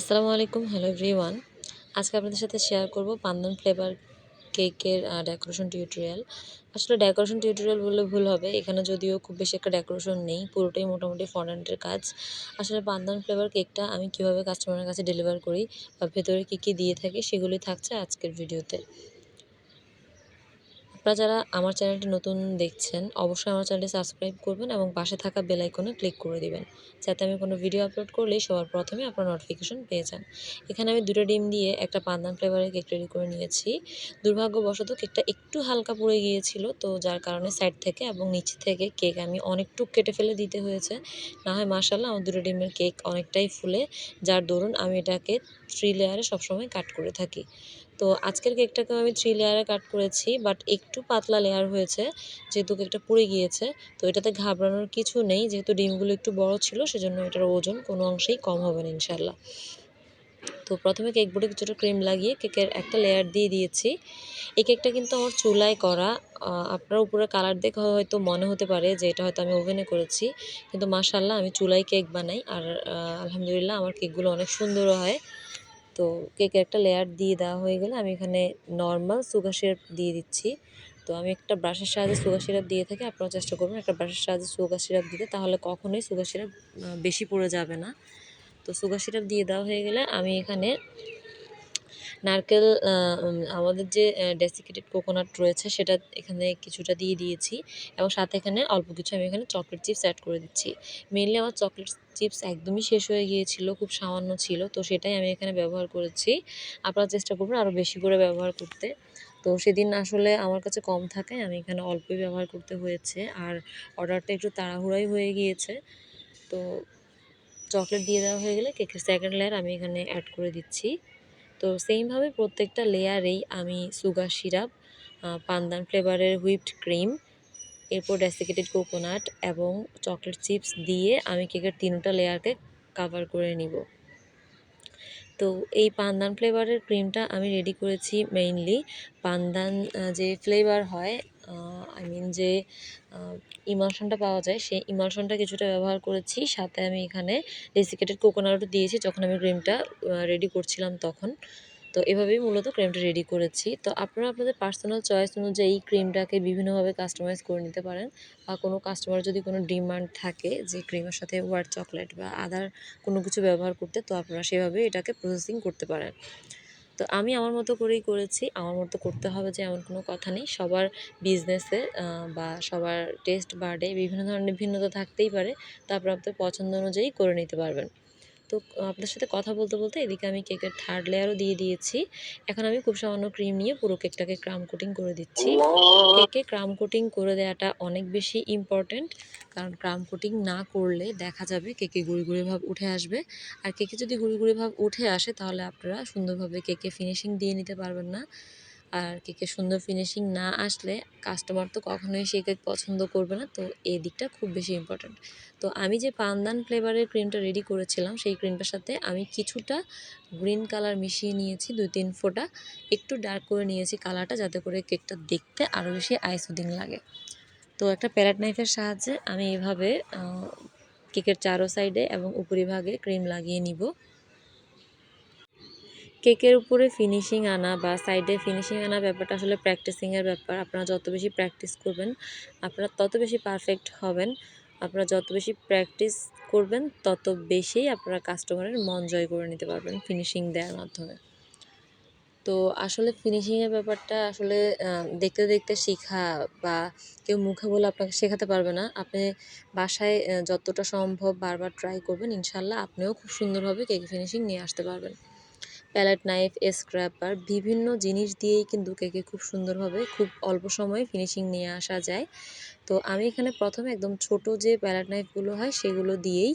আসসালামু আলাইকুম, hello everyone. আজকে আপনাদের সাথে শেয়ার করব পান্দন ফ্লেভার কেকের ডেকোরেশন টিউটোরিয়াল আসলে ডেকোরেশন টিউটোরিয়াল বললে ভুল হবে। এখানে যদিও খুব বেশি একটা ডেকোরেশন নেই, পুরোটাই মোটামুটি ফন্ডেন্টের কাজ। আসলে পান্দন ফ্লেভার কেকটা আমি কীভাবে কাস্টমারের কাছে ডেলিভার করি বা ভেতরে কী কী দিয়ে থাকি সেগুলি থাকছে আজকের ভিডিওতে আপনারা যারা আমার চ্যানেলটি নতুন দেখছেন, অবশ্যই আমার চ্যানেলটি সাবস্ক্রাইব করবেন এবং পাশে থাকা বেল আইকনে ক্লিক করে দিবেন। যাতে আমি কোনো ভিডিও আপলোড করলেই সবার প্রথমে আপনার নোটিফিকেশন পেয়ে যান। এখানে আমি দুটো ডিম দিয়ে একটা পান্দান ফ্লেভারের কেক রেডি করে নিয়েছি। দুর্ভাগ্যবশত কেকটা একটু হালকা পড়ে গিয়েছিল, তো যার কারণে সাইড থেকে এবং নিচ থেকে কেক আমি অনেকটুক কেটে ফেলে দিতে হয়েছে। না হয় মার্শাল্লাহ আমার দুটো ডিমের কেক অনেকটাই ফুলে, যার দরুন আমি এটাকে থ্রি লেয়ারে সবসময় কাট করে থাকি। তো আজকের কেকটাকেও আমি থ্রি লেয়ারে কাট করেছি বাট একটু পাতলা লেয়ার হয়েছে, যেহেতু কেকটা পুড়ে গিয়েছে, তো এটাতে ঘাবড়ানোর কিছু নেই, যেহেতু ডিমগুলো একটু বড় ছিল, সেজন্য এটার ওজন কোনো অংশেই কম হবে না ইনশাল্লাহ তো প্রথমে কেক বোর্ডে কিছুটা ক্রিম লাগিয়ে কেকের একটা লেয়ার দিয়ে দিয়েছি। এই কেকটা কিন্তু আমার চুলায় করা আপনার উপরে কালার দেখে হয়তো মনে হতে পারে যে এটা হয়তো আমি ওভেনে করেছি, কিন্তু মাসাল্লাহ আমি চুলায় কেক বানাই, আর আলহামদুলিল্লাহ আমার কেকগুলো অনেক সুন্দরও হয়। তো কেকের একটা লেয়ার দিয়ে দেওয়া হয়ে গেলে আমি এখানে নর্মাল সুগার সিরাপ দিয়ে দিচ্ছি। তো আমি একটা ব্রাশের সাহায্যে সুগার সিরাপ দিয়ে থাকি আপনারা চেষ্টা করবেন একটা ব্রাশের সাহায্যে সুগার সিরাপ দিতে, তাহলে কখনোই সুগার সিরাপ বেশি পড়ে যাবে না। তো সুগার সিরাপ দিয়ে দেওয়া হয়ে গেলে আমি এখানে নারকেল আমাদের যে ডেসিকেটেড কোকোনাট রয়েছে, সেটা এখানে কিছুটা দিয়ে দিয়েছি। এবং সাথে এখানে অল্প কিছু আমি এখানে চকলেট চিপস অ্যাড করে দিচ্ছি। মেনলি আমার চকলেট চিপস একদমই শেষ হয়ে গিয়েছিল, খুব সামান্য ছিল, তো সেটাই আমি এখানে ব্যবহার করেছি। আপনারা চেষ্টা করবেন আরও বেশি করে ব্যবহার করতে। তো সেদিন আসলে আমার কাছে কম থাকায় আমি এখানে অল্পই ব্যবহার করতে হয়েছে। আর অর্ডারটা একটু তাড়াহুড়াই হয়ে গিয়েছে। তো চকলেট দিয়ে দেওয়া হয়ে গেলে কেকের সেকেন্ড লেয়ার আমি এখানে অ্যাড করে দিচ্ছি। তো সেইমভাবে প্রত্যেকটা লেয়ারেই আমি সুগার সিরাপ পান্দান ফ্লেভারের হুইপড ক্রিম এরপর ডেসিকেটেড কোকোনাট এবং চকলেট চিপস দিয়ে আমি কেকের তিনটা লেয়ারকে কাভার করে নিব। তো এই পান্দান ফ্লেভারের ক্রিমটা আমি রেডি করেছি মেইনলি পান্দান যে ফ্লেভার হয় আই মিন যে ইমালশনটা পাওয়া যায়, সেই ইমালশনটা কিছুটা ব্যবহার করেছি। সাথে আমি এখানে ডেসিকেটেড কোকোনাটও দিয়েছি। যখন আমি ক্রিমটা রেডি করছিলাম তখন। তো এভাবেই মূলত ক্রিমটা রেডি করেছি। তো আপনারা আপনাদের পার্সোনাল চয়েস অনুযায়ী ক্রিমটাকে বিভিন্নভাবে কাস্টমাইজ করে নিতে পারেন। বা কোনো কাস্টমার যদি কোনো ডিমান্ড থাকে যে ক্রিমের সাথে হোয়াইট চকলেট বা আদার কোনো কিছু ব্যবহার করতে, তো আপনারা সেভাবে এটাকে প্রসেসিং করতে পারেন। তো আমি আমার মতো করেই করেছি। আমার মতো করতে হবে যে এমন কোনো কথা নেই। সবার বিজনেসে বা সবার টেস্ট বার্ডে বিভিন্ন ধরনের ভিন্নতা থাকতেই পারে। তারপর আপনার পছন্দ অনুযায়ী করে নিতে পারবেন। তো আপনার সাথে কথা বলতে বলতে এদিকে আমি কেকের থার্ড লেয়ারও দিয়ে দিয়েছি। এখন আমি খুব সামান্য ক্রিম নিয়ে পুরো কেকটাকে ক্রাম কোটিং করে দিচ্ছি। কেকে ক্রাম কোটিং করে দেওয়াটা অনেক বেশি ইম্পর্ট্যান্ট কারণ ক্রাম কোটিং না করলে দেখা যাবে কেকে গুঁড়ি ভাব উঠে আসবে। আর কেকে যদি গুঁড়ি ভাব উঠে আসে, তাহলে আপনারা সুন্দরভাবে কেকে ফিনিশিং দিয়ে নিতে পারবেন না। আর কেকের সুন্দর ফিনিশিং না আসলে কাস্টমার তো কখনোই সেই কেক পছন্দ করবে না। তো এই দিকটা খুব বেশি ইম্পর্ট্যান্ট তো আমি যে পান্দান ফ্লেভারের ক্রিমটা রেডি করেছিলাম, সেই ক্রিমটার সাথে আমি কিছুটা গ্রিন কালার মিশিয়ে নিয়েছি, দুই তিন ফোঁটা। একটু ডার্ক করে নিয়েছি কালারটা যাতে করে কেকটা দেখতে আরও বেশি আইসুদিং লাগে। তো একটা প্যারেট নাইফের সাহায্যে আমি এভাবে কেকের চারো সাইডে এবং উপরিভাগে ক্রিম লাগিয়ে নিব। কেকের উপরে ফিনিশিং আনা বা সাইডে ফিনিশিং আনা ব্যাপারটা আসলে প্র্যাকটিসিংয়ের ব্যাপার। আপনারা যত বেশি প্র্যাকটিস করবেন, আপনারা তত বেশি পারফেক্ট হবেন। আপনারা যত বেশি প্র্যাকটিস করবেন, তত বেশি আপনারা কাস্টমারের মন জয় করে নিতে পারবেন ফিনিশিং দেওয়ার মাধ্যমে। তো আসলে ফিনিশিংয়ের ব্যাপারটা আসলে দেখতে দেখতে শেখা বা কেউ মুখে বলে আপনাকে শেখাতে পারবে না। আপনি বাসায় যতটা সম্ভব বারবার ট্রাই করবেন, ইনশাল্লাহ আপনিও খুব সুন্দরভাবে কেক ফিনিশিং নিয়ে আসতে পারবেন। প্যালেট নাইফ স্ক্র্যাপার বিভিন্ন জিনিস দিয়েই কিন্তু কেকে খুব সুন্দরভাবে খুব অল্প সময়ে ফিনিশিং নিয়ে আসা যায়। তো আমি এখানে প্রথমে একদম ছোট যে প্যালেট নাইফগুলো হয় সেগুলো দিয়েই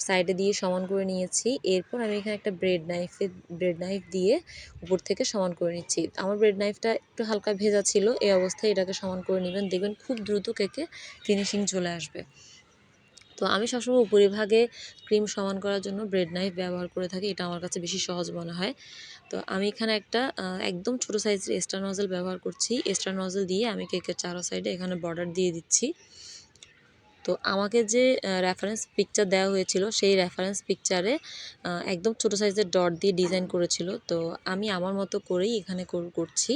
সাইডে দিয়ে সমান করে নিয়েছি। এরপর আমি এখানে একটা ব্রেড নাইফে, ব্রেড নাইফ দিয়ে উপর থেকে সমান করে নিচ্ছি। আমার ব্রেড নাইফটা একটু হালকা ভেজা ছিল, এই অবস্থায় এটাকে সমান করে নেবেন। দেখবেন খুব দ্রুত কেকে ফিনিশিং চলে আসবে। তো আমি সবসময় উপরিভাগে ক্রিম সমান করার জন্য ব্রেড নাইফ ব্যবহার করে থাকি, এটা আমার কাছে বেশি সহজ মনে হয়। তো আমি এখানে একটা একদম ছোটো সাইজের এক্সট্রা নজল ব্যবহার করছি। এক্সট্রা নজল দিয়ে আমি কেকের চারো সাইডে এখানে বর্ডার দিয়ে দিচ্ছি। তো আমাকে যে রেফারেন্স পিকচার দেওয়া হয়েছিল, সেই রেফারেন্স পিকচারে একদম ছোটো সাইজের ডট দিয়ে ডিজাইন করেছিল। তো আমি আমার মতো করেই এখানে করছি।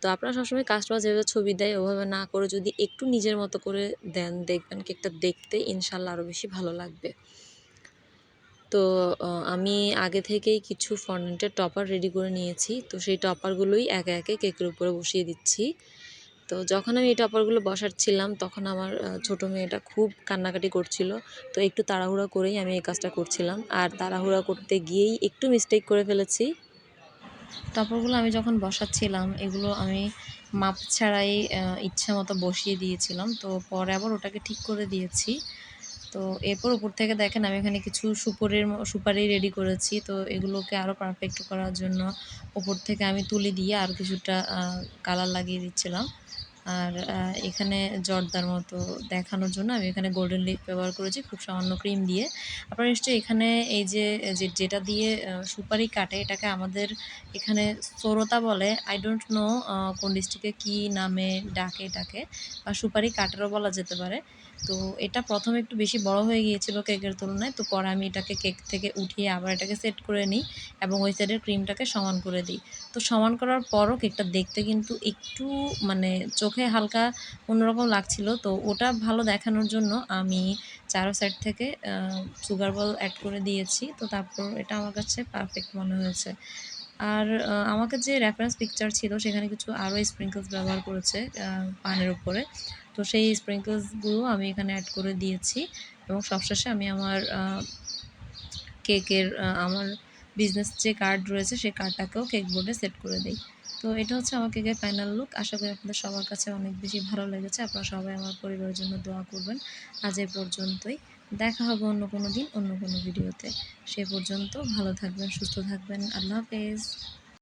তো আপনারা সবসময় কাস্টমার যেভাবে ছবি দেয়, ওভাবে না করে যদি একটু নিজের মতো করে দেন, দেখবেন কেকটা দেখতে ইনশাল্লাহ আরও বেশি ভালো লাগবে। তো আমি আগে থেকেই কিছু ফন্ডেন্টের টপার রেডি করে নিয়েছি। তো সেই টপারগুলোই একে একে কেকের উপরে বসিয়ে দিচ্ছি। তো যখন আমি এই টপারগুলো বসাচ্ছিলাম তখন আমার ছোটো মেয়েটা খুব কান্নাকাটি করছিল। তো একটু তাড়াহুড়া করেই আমি এই কাজটা করছিলাম। আর তাড়াহুড়া করতে গিয়েই একটু মিস্টেক করে ফেলেছি। টপারগুলো আমি যখন বসাচ্ছিলাম, এগুলো আমি মাপ ছাড়াই ইচ্ছা মতো বসিয়ে দিয়েছিলাম। তো পরে আবার ওটাকে ঠিক করে দিয়েছি। তো এরপর উপর থেকে দেখেন আমি এখানে কিছু সুপারির সুপারি রেডি করেছি। তো এগুলোকে আরও পারফেক্ট করার জন্য উপর থেকে আমি তুলি দিয়ে আর কিছুটা কালার লাগিয়ে দিচ্ছিলাম। আর এখানে জর্দার মতো দেখানোর জন্য আমি এখানে গোল্ডেন লিপ ব্যবহার করেছি, খুব সামান্য ক্রিম দিয়ে। আপনারা নিশ্চয়ই এখানে এই যে যেটা দিয়ে সুপারি কাটে, এটাকে আমাদের এখানে সরতা বলে। আই ডোন্ট নো কোন ডিস্ট্রিক্টে কী নামে ডাকে এটাকে, বা সুপারি কাটারও বলা যেতে পারে। তো এটা প্রথমে একটু বেশি বড় হয়ে গিয়েছিল কেকের তুলনায়। তো পরে আমি এটাকে কেক থেকে উঠিয়ে আবার এটাকে সেট করে নিই এবং ওই সাইডের ক্রিমটাকে সমান করে দিই। তো সমান করার পরও কেকটা দেখতে কিন্তু একটু মানে চোখে হালকা অন্যরকম লাগছিল। তো ওটা ভালো দেখানোর জন্য আমি চারো সাইড থেকে সুগার বল অ্যাড করে দিয়েছি। তো তারপর এটা আমার কাছে পারফেক্ট মনে হয়েছে। আর আমাকে যে রেফারেন্স পিকচার ছিল সেখানে কিছু আরও স্প্রিঙ্কলস ব্যবহার করেছে পানের উপরে। তো সেই স্প্রিঙ্কলসগুলো আমি এখানে অ্যাড করে দিয়েছি এবং সবশেষে আমি আমার কেকের আমার বিজনেস যে কার্ড রয়েছে সেই কার্ডটাকেও কেক বোর্ডে সেট করে দিই। তো এটা হচ্ছে আমার কেকের ফাইনাল লুক আশা করি আপনাদের সবার কাছে অনেক বেশি ভালো লেগেছে। আপনারা সবাই আমার পরিবারের জন্য দোয়া করবেন। আজ এ পর্যন্তই। দেখা হবে অন্য কোনো দিন, অন্য কোনো ভিডিওতে। সে পর্যন্ত ভালো থাকবেন, সুস্থ থাকবেন। আল্লাহ হাফেজ।